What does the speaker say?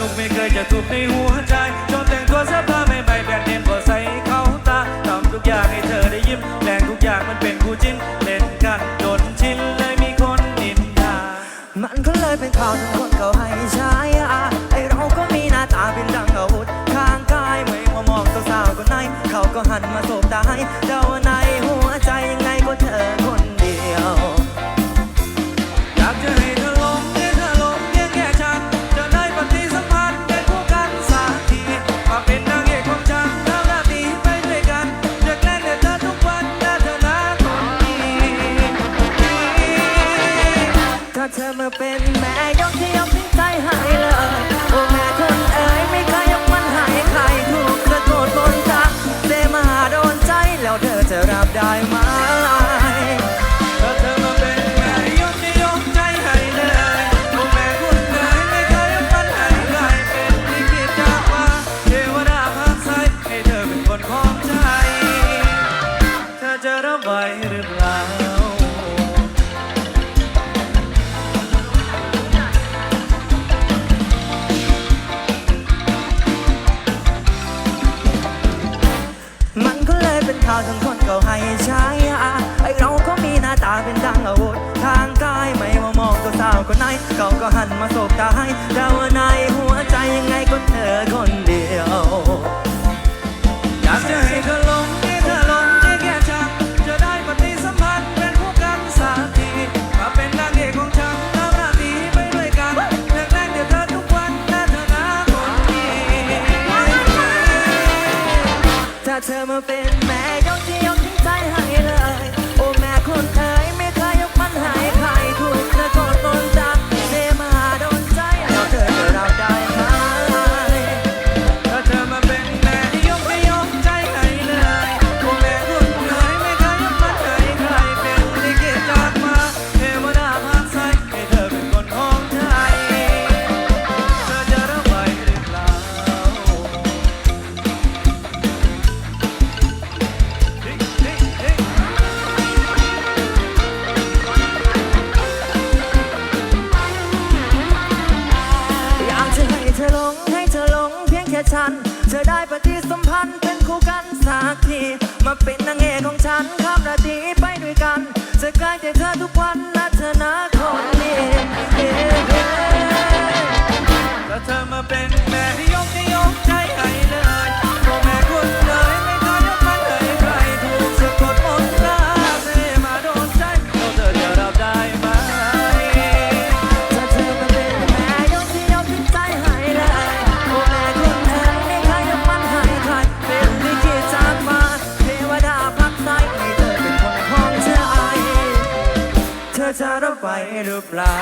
นุกไม่เคยจะถูกในหัวใจชอบแต่งตัวเสื้อผ้าใหม่ๆแบรนด์เนมก็ใส่เขาตาทำทุกอย่างให้เธอได้ยิ้มแรงทุกอย่างมันเป็นคู่จิ้นเล่นกันจนชินเลยมีคนนินทามันก็เลยเป็นข่าวทั้งคนเขาให้ใช้อะไอเราก็มีหน้าตาเป็นดังอาวุธข้างกายไม่ว่ามองสาวๆคนไหนเขาก็หันมาสบตาให้เดา มาเป็นแม่ยกที่ยกทิ้งใจให้เลย โอ้แม่คนเอ๋ยไม่เคยยกมันให้ใครถูกสะกดบนตาเซมาโดนใจแล้วเธอจะรับได้ไหมถ้าเธอมาเป็นแม่ยกจะยกใจให้เลยโอ้ ทั้งคนเขาให้ใช้ไอเราก็มีหน้าตาเป็นดังอาวุธทางกายไม่ว่ามองตัวสาวคนไหนเขาก็หันมาสบตาให้แต่ว่าในหัวใจยังไงก็เธอคนเดียวอยากจะให้เธอลงให้เธอลงที่แค่ฉันจะได้ปฏิสัมพันธ์เป็นคู่กันสักทีมาเป็นนางเอกของฉันแล้วราตรีไปด้วยกันอยากแกล้งเดี๋ยวเธอทุกวันแต่เธอหนาคนดีถ้าเธอมาเป็น ฉันเธอได้ปฏิสัมพันธ์เป็นคู่กันสักที มาเป็นนางเอกของฉันข้า หรือเปล่า